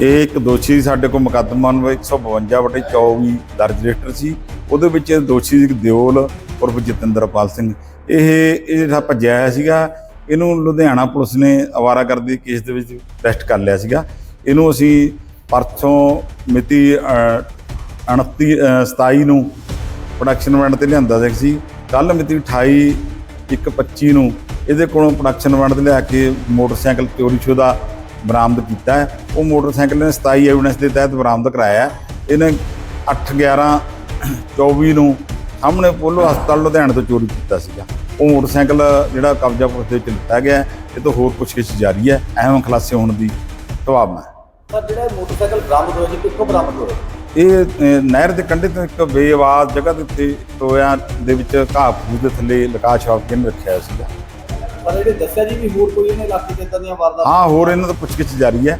ਇਹ ਇੱਕ ਦੋਸ਼ੀ ਸੀ ਸਾਡੇ ਕੋਲ ਮੁਕੱਦਮਾ ਨੰਬਰ 152 ਬਟੇ 24 ਦਰਜ ਰਜਿਸਟਰ ਸੀ। ਉਹਦੇ ਵਿੱਚ ਦੋਸ਼ੀ ਸੀ ਇੱਕ ਦਿਓਲ ਉਰਫ ਜਤਿੰਦਰਪਾਲ ਸਿੰਘ। ਇਹ ਇਹ ਜਿਹੜਾ ਭੱਜਿਆ ਹੋਇਆ ਸੀਗਾ ਇਹਨੂੰ ਲੁਧਿਆਣਾ ਪੁਲਿਸ ਨੇ ਅਵਾਰਾਗਰਦੀ ਕੇਸ ਦੇ ਵਿੱਚ ਅਰੈਸਟ ਕਰ ਲਿਆ ਸੀਗਾ। ਇਹਨੂੰ ਅਸੀਂ ਪਰਸੋਂ ਮਿਤੀ ਅ, 29 27 ਨੂੰ ਪ੍ਰੋਡਕਸ਼ਨ ਵੰਡ ਤੇ ਲਿਆਂਦਾ ਸੀ ਕੱਲ ਮਿਤੀ 28 ਇੱਕ 25 ਨੂੰ ਇਹਦੇ ਕੋਲੋਂ ਪ੍ਰੋਡਕਸ਼ਨ ਵੰਡ ਤੇ ਲਿਆ ਕੇ ਮੋਟਰਸਾਈਕਲ ਚੋਰੀ ਸ਼ੁਦਾ ਬਰਾਮਦ ਕੀਤਾ ਹੈ। ਉਹ ਮੋਟਰਸਾਈਕਲ ਨੇ 27 ਐਵੀਡੈਂਸ ਦੇ ਤਹਿਤ ਬਰਾਮਦ ਕਰਾਇਆ ਹੈ। ਇਹਨੇ 8 11 24 ਨੂੰ ਸਾਹਮਣੇ ਪੋਲੋ ਹਸਪਤਾਲ ਲੁਧਿਆਣੇ ਤੋਂ ਚੋਰੀ ਕੀਤਾ ਸੀਗਾ। ਉਹ ਮੋਟਰਸਾਈਕਲ ਜਿਹੜਾ ਕਬਜ਼ਾ ਪੁਲਿਸ ਦੇ ਵਿੱਚ ਲਿੱਤਾ ਗਿਆ ਇਹ ਤੋਂ ਹੋਰ ਪੁੱਛਗਿੱਛ ਜਾਰੀ ਹੈ। ਅਹਿਮ ਖੁਲਾਸੇ ਹੋਣ ਦੀ ਸੰਭਾਵਨਾ ਹੈ। ਜਿਹੜਾ ਇਹ ਮੋਟਰਸਾਈਕਲ ਬਰਾਮਦ ਹੋਇਆ ਜੀ ਕਿੱਥੋਂ ਬਰਾਮਦ ਹੋਇਆ? ਇਹ ਅਹ, ਨਹਿਰ ਦੇ ਕੰਢੇ ਤੋਂ ਇੱਕ ਬੇਆਵਾਜ਼ ਜਗ੍ਹਾ ਦੇ ਉੱਤੇ ਟੋਇਆਂ ਦੇ ਵਿੱਚ ਘਾਹ ਫੂਸ ਦੇ ਥੱਲੇ ਲਕਾ ਛਾਪ ਕੇ ਰੱਖਿਆ ਹੋਇਆ ਸੀਗਾ। ਪਰ ਇਹਨੇ ਦੱਸਿਆ ਜੀ ਵੀ ਹੋਰ ਕੋਈ ਇਹਨੇ ਇਲਾਕੇ 'ਚ ਏਦਾਂ ਦੀਆਂ ਵਾਰਦਾਤਾਂ ਹਾਂ, ਹੋਰ ਇਹਨਾਂ ਤੋਂ ਪੁੱਛਗਿੱਛ ਜਾਰੀ ਹੈ।